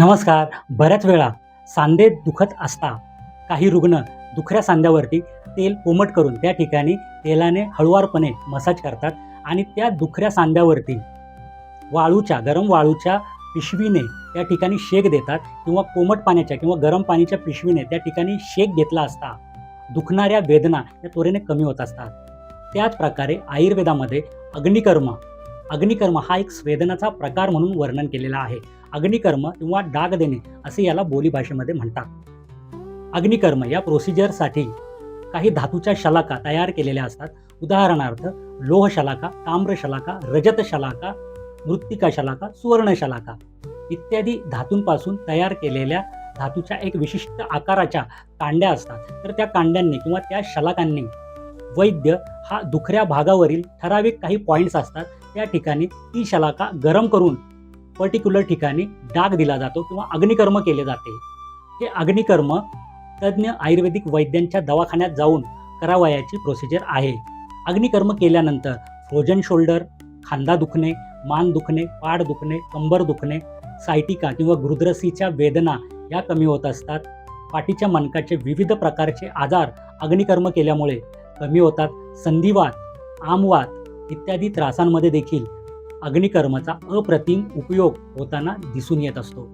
नमस्कार. बऱ्याच वेळा सांधे दुखत असता काही रुग्ण दुखऱ्या सांध्यावरती तेल कोमट करून त्या ठिकाणी तेलाने हळुवारपणे मसाज करतात आणि त्या दुखऱ्या सांध्यावरती वाळूच्या गरम वाळूच्या पिशवीने त्या ठिकाणी शेक देतात किंवा कोमट पाण्याच्या किंवा गरम पाण्याच्या पिशवीने त्या ठिकाणी शेक घेतला असता दुखणाऱ्या वेदना या त्वरेने कमी होत असतात. त्याच प्रकारे आयुर्वेदामध्ये अग्निकर्म अग्निकर्म हा एक वेदनाचा प्रकार म्हणून वर्णन केलेला आहे. अग्निकर्म किंवा डाग देणे असे याला बोलीभाषेमध्ये म्हणतात. अग्निकर्म या प्रोसिजरसाठी काही धातूच्या शलाका तयार केलेल्या असतात. उदाहरणार्थ लोह शलाका ताम्र शलाका रजत शलाका मृत्तिका शलाका सुवर्ण शलाका इत्यादी धातूंपासून तयार केलेल्या धातूच्या एक विशिष्ट आकाराच्या कांड्या असतात. तर त्या कांड्यांनी किंवा त्या शलाकांनी वैद्य हा दुखऱ्या भागावरील ठराविक काही पॉईंट्स असतात. त्या ठिकाणी ती शलाका गरम करून पर्टिक्युलर ठिकाणी डाग दिला जातो किंवा अग्निकर्म केले जाते. हे अग्निकर्म तज्ज्ञ आयुर्वेदिक वैद्यांच्या दवाखान्यात जाऊन करावयाची प्रोसिजर आहे. अग्निकर्म केल्यानंतर फ्रोजन शोल्डर खांदा दुखणे मान दुखणे पाड दुखणे कंबर दुखणे सायटिका किंवा गुरुद्रसीच्या वेदना या कमी होत असतात. पाठीच्या मनकाचे विविध प्रकारचे आजार अग्निकर्म केल्यामुळे कमी होतात. संधिवात आमवात इत्यादी त्रासांमध्ये देखील अग्निकर्माचा अप्रतिम उपयोग होताना दिसून येत असतो.